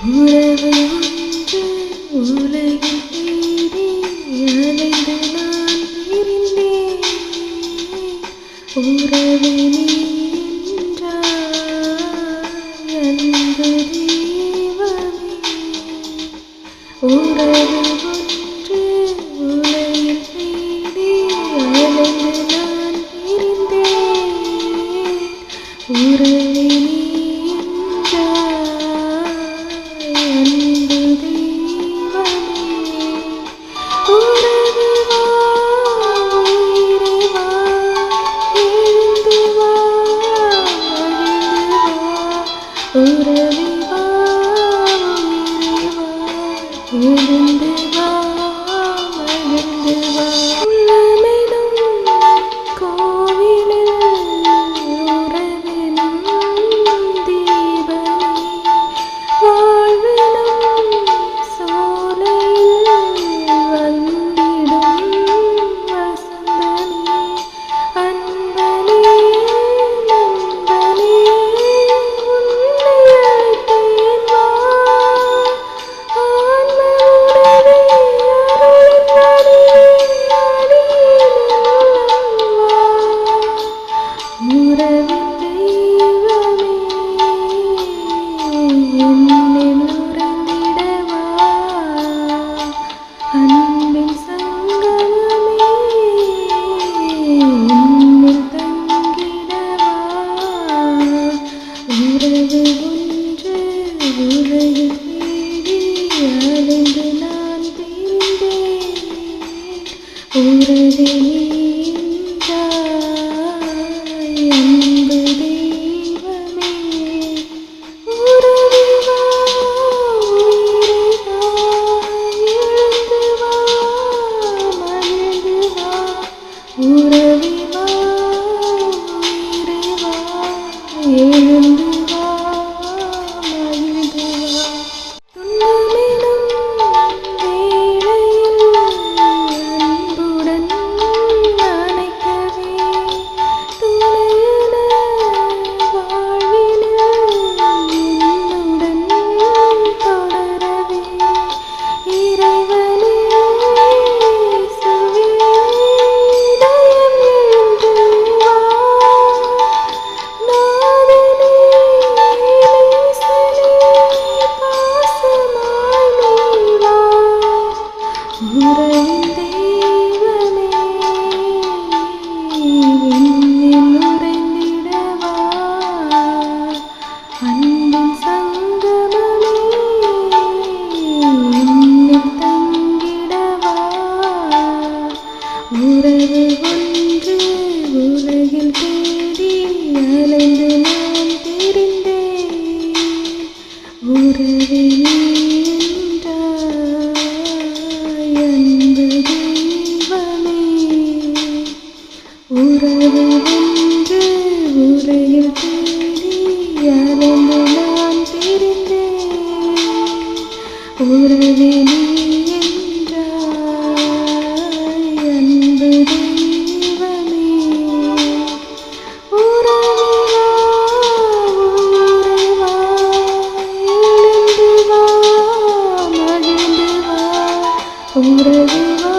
உறவு ஒன்று உலகில் தேடி அலைந்து நான் பிரிந்தேன் உறவின் உரையில் தேடி அறிந்து நான் தேர்ந்தேன். உறவே Sobrevivo.